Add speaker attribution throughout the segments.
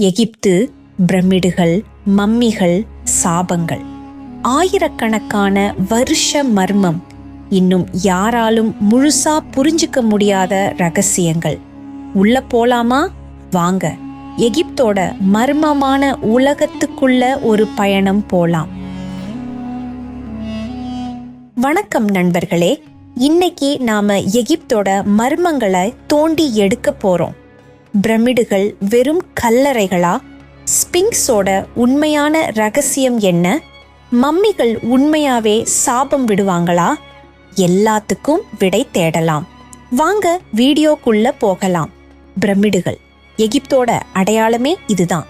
Speaker 1: எகிப்து பிரமிடுகள் மம்மிகள் சாபங்கள். ஆயிரக்கணக்கான வருஷ மர்மம். இன்னும் யாராலும் முழுசா புரிஞ்சுக்க முடியாத ரகசியங்கள். உள்ள போலாமா? வாங்க. எகிப்தோட மர்மமான உலகத்துக்குள்ள ஒரு பயணம் போலாம். வணக்கம் நண்பர்களே. இன்னைக்கு நாம எகிப்தோட மர்மங்களை தோண்டி எடுக்க போறோம். பிரமிடுகள் வெறும் கல்லறைகளா? ஸ்பிங்ஸோட உண்மையான ரகசியம் என்ன? மம்மிகள் உண்மையாவே சாபம் விடுவாங்களா? எல்லாத்துக்கும் விடை தேடலாம். வாங்க வீடியோக்குள்ள போகலாம். பிரமிடுகள். எகிப்தோட அடையாளமே இதுதான்.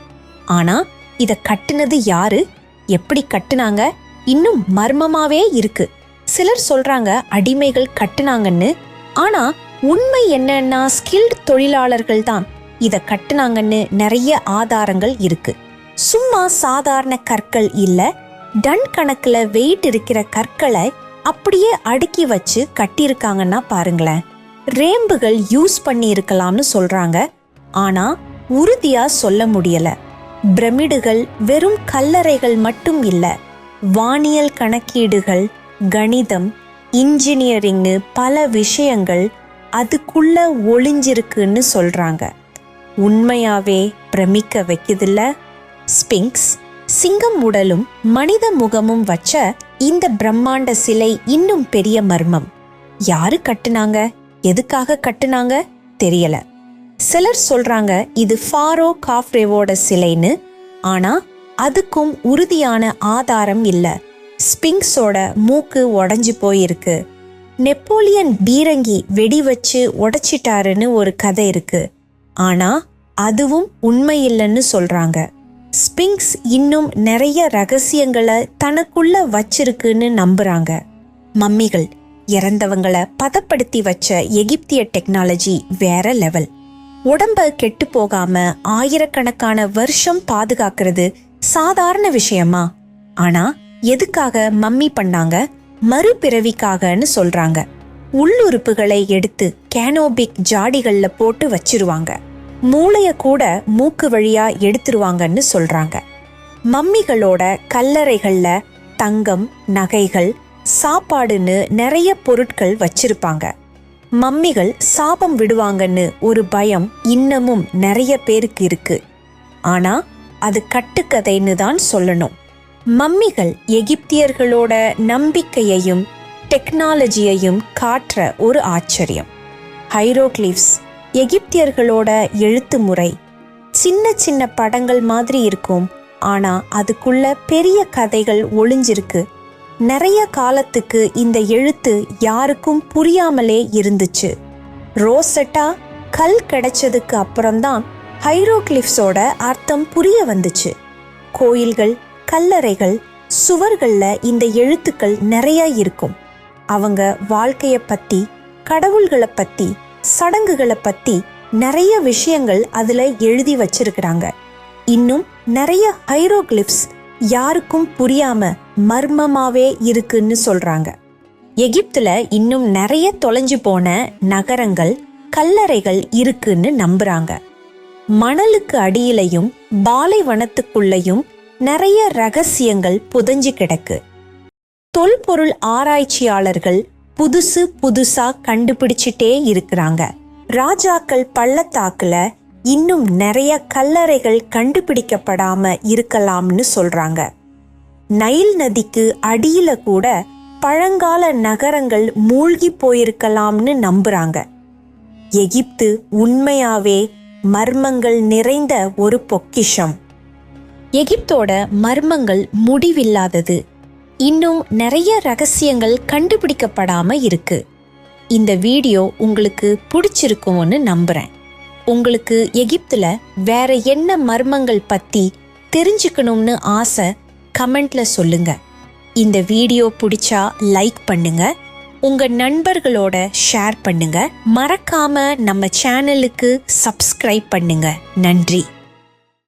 Speaker 1: ஆனா இத கட்டுனது யாரு? எப்படி கட்டுனாங்க? இன்னும் மர்மமாவே இருக்கு. சிலர் சொல்றாங்க அடிமைகள் கட்டுனாங்கன்னு. ஆனா உண்மை என்னன்னா ஸ்கில்ட் தொழிலாளர்கள் தான் இதை கட்டுனாங்கன்னு நிறைய ஆதாரங்கள் இருக்கு. சும்மா சாதாரண கற்கள் இல்ல. டன் கணக்குல வெயிட் இருக்கிற கற்களை அப்படியே அடுக்கி வச்சு கட்டியிருக்காங்கன்னா பாருங்களேன். ரேம்புகள் யூஸ் பண்ணி இருக்கலாம்னு சொல்றாங்க. ஆனா உறுதியா சொல்ல முடியல. பிரமிடுகள் வெறும் கல்லறைகள் மட்டும் இல்ல. வானியல் கணக்கீடுகள் கணிதம் இன்ஜினியரிங்னு பல விஷயங்கள் அதுக்குள்ள ஒளிஞ்சிருக்குன்னு சொல்றாங்க. உண்மையாவே பிரமிக்க வைக்குதுல்ல? ஸ்பிங்க்ஸ் சிங்கம் உடலும் மனித முகமும் வச்ச இந்த பிரம்மாண்ட சிலை இன்னும் பெரிய மர்மம். யாரு கட்டுனாங்க? எதுக்காக கட்டுனாங்க? தெரியல. சிலர் சொல்றாங்க இது ஃபாரோ காஃப்ரேவோட சிலைன்னு ஆனா அதுக்கும் உறுதியான ஆதாரம் இல்ல. ஸ்பிங்ஸோட மூக்கு உடஞ்சி போயிருக்கு. நெப்போலியன் பீரங்கி வெடி வச்சு உடைச்சிட்டாருன்னு ஒரு கதை இருக்கு. ஆனா அதுவும் உண்மை இல்லைன்னு சொல்றாங்க. ஸ்பிங்ஸ் இன்னும் நிறைய ரகசியங்களை தனக்குள்ள வச்சிருக்குன்னு நம்புறாங்க. மம்மிகள் இறந்தவங்களை பதப்படுத்தி வச்ச எகிப்திய டெக்னாலஜி வேற லெவல் உடம்ப கெட்டு போகாம ஆயிரக்கணக்கான வருஷம் பாதுகாக்கிறது சாதாரண விஷயமா? ஆனா எதுக்காக மம்மி பண்ணாங்க? மறுபிறவிக்காகன்னு சொல்றாங்க. உள்ளுறுப்புகளை எடுத்து கேனோபிக் ஜாடிகள்ல போட்டு வச்சிருவாங்க. மூளைய கூட மூக்கு வழியா எடுத்துருவாங்கன்னு சொல்றாங்க. மம்மிகளோட கல்லறைகள்ல தங்கம் நகைகள் சாப்பாடுன்னு நிறைய பொருட்கள் வச்சிருப்பாங்க. மம்மிகள் சாபம் விடுவாங்கன்னு ஒரு பயம் இன்னமும் நிறைய பேருக்கு இருக்கு. ஆனா அது கட்டுக்கதைன்னு தான் சொல்லணும். மம்மிகள் எகிப்தியர்களோட நம்பிக்கையையும் டெக்னாலஜியையும் காட்டுற ஒரு ஆச்சரியம். ஹைரோக்ளிப்ஸ் எகிப்தியர்களோட எழுத்து முறை. சின்ன சின்ன படங்கள் மாதிரி இருக்கும் ஆனா அதுக்குள்ள பெரிய கதைகள் ஒளிஞ்சிருக்கு. நிறைய காலத்துக்கு இந்த எழுத்து யாருக்கும் புரியாமலே இருந்துச்சு. ரோசட்டா கல் கிடைச்சதுக்கு அப்புறம்தான் ஹைரோக்ளிப்ஸோட அர்த்தம் புரிய வந்துச்சு. கோயில்கள் கல்லறைகள் சுவர்களில் இந்த எழுத்துக்கள் நிறைய இருக்கும். அவங்க வாழ்க்கையை பற்றி கடவுள்களை பற்றி சடங்குகளை பற்றி நிறைய விஷயங்கள் அதில் எழுதி வச்சிருக்கிறாங்க. இன்னும் நிறைய ஹைரோகிளிப்ஸ் யாருக்கும் புரியாம மர்மமாவே இருக்குன்னு சொல்றாங்க. எகிப்துல இன்னும் நிறைய தொலைஞ்சு போன நகரங்கள் கல்லறைகள் இருக்குன்னு நம்புறாங்க. மணலுக்கு அடியிலையும் பாலைவனத்துக்குள்ளையும் நிறைய ரகசியங்கள் புதஞ்சு கிடக்கு. தொல்பொருள் ஆராய்ச்சியாளர்கள் புதுசு புதுசா கண்டுபிடிச்சிட்டே இருக்கிறாங்க. ராஜாக்கள் பள்ளத்தாக்குல இன்னும் நிறைய கல்லறைகள் கண்டுபிடிக்கப்படாம இருக்கலாம்னு சொல்றாங்க. நைல் நதிக்கு அடியில கூட பழங்கால நகரங்கள் மூழ்கி போயிருக்கலாம்னு நம்புறாங்க. எகிப்து உண்மையாவே மர்மங்கள் நிறைந்த ஒரு பொக்கிஷம். எகிப்தோட மர்மங்கள் முடிவில்லாதது. இன்னும் நிறைய ரகசியங்கள் கண்டுபிடிக்கப்படாம இருக்கு. இந்த வீடியோ உங்களுக்கு பிடிச்சிருக்கும்னு நம்புறேன். உங்களுக்கு எகிப்துல வேற என்ன மர்மங்கள் பத்தி தெரிஞ்சுக்கணும்னு ஆசை கமெண்ட்ல சொல்லுங்க. இந்த வீடியோ பிடிச்சா லைக் பண்ணுங்க. உங்க நண்பர்களோட ஷேர் பண்ணுங்க. மறக்காம நம்ம சேனலுக்கு சப்ஸ்கிரைப் பண்ணுங்க. நன்றி.